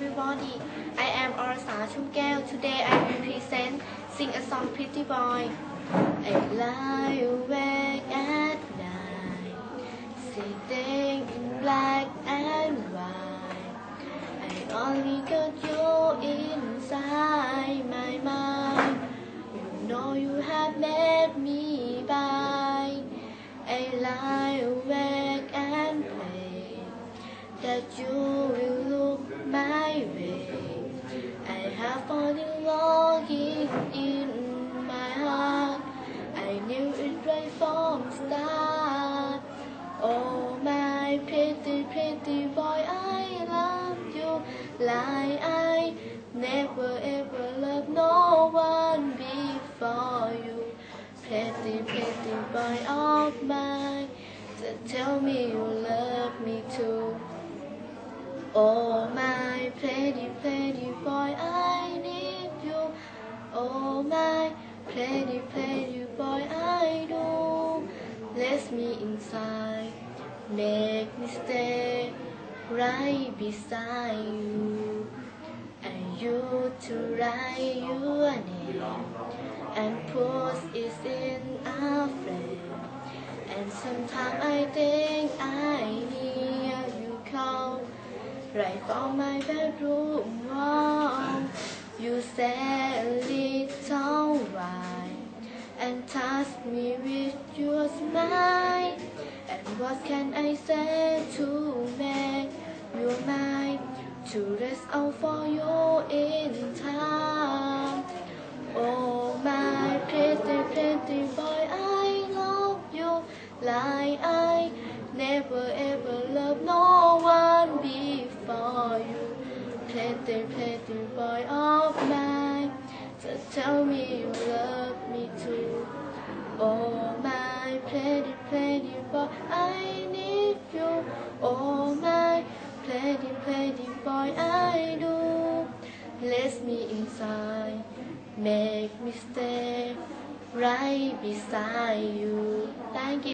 everybody. I am Arasa Chumkel. Today I will present sing a song Pretty Boy. I lie awake at night, sitting in black and white. I only got you inside my mind. You know you have made me by. I lie awake and pray that you will my way. I have fallen longing in my heart. I knew it right from start. Oh my pretty, pretty boy, I love you like I never ever loved no one before you. Pretty, pretty boy of mine, tell me you love me too. Oh my pretty, pretty boy, I need you. Oh my pretty, pretty boy, I do. Let me inside, make me stay right beside you. And you to write your name and post it in a frame. And sometimes I think I right from my bedroom wall. You said a little while and touch me with your smile. And what can I say to make you mine? To rest out for you in time. Oh my pretty, pretty boy, I love you like I never ever loved no Pretty, pretty boy of mine, just tell me you love me too. Oh my pretty, pretty boy, I need you. Oh my pretty, pretty boy, I do. Let me inside, make me stay right beside you. Thank you.